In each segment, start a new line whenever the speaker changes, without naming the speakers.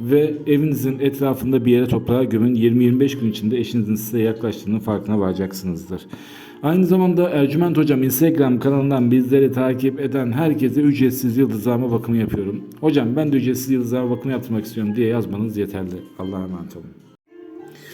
ve evinizin etrafında bir yere toprağa gömün. 20-25 gün içinde eşinizin size yaklaştığının farkına varacaksınızdır. Aynı zamanda Ercüment Hocam Instagram kanalından bizleri takip eden herkese ücretsiz yıldızlama bakımı yapıyorum. Hocam ben de ücretsiz yıldızlama bakımı yaptırmak istiyorum diye yazmanız yeterli. Allah'a emanet olun.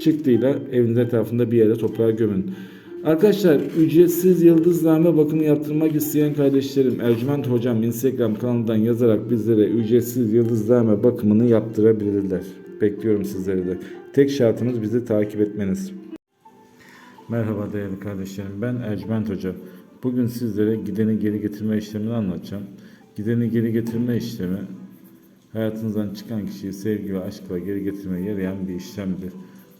çıktıyla evinizin etrafında bir yere toprağa gömün. Arkadaşlar ücretsiz yıldızlame bakımı yaptırmak isteyen kardeşlerim Ercüment Hocam Instagram kanalından yazarak bizlere ücretsiz yıldızlame bakımını yaptırabilirler. Bekliyorum sizleri de. Tek şartımız bizi takip etmeniz. Merhaba değerli kardeşlerim ben Ercüment Hoca. Bugün sizlere gideni geri getirme işlemini anlatacağım. Gideni geri getirme işlemi hayatınızdan çıkan kişiyi sevgi ve aşkla geri getirmeye yarayan bir işlemdir.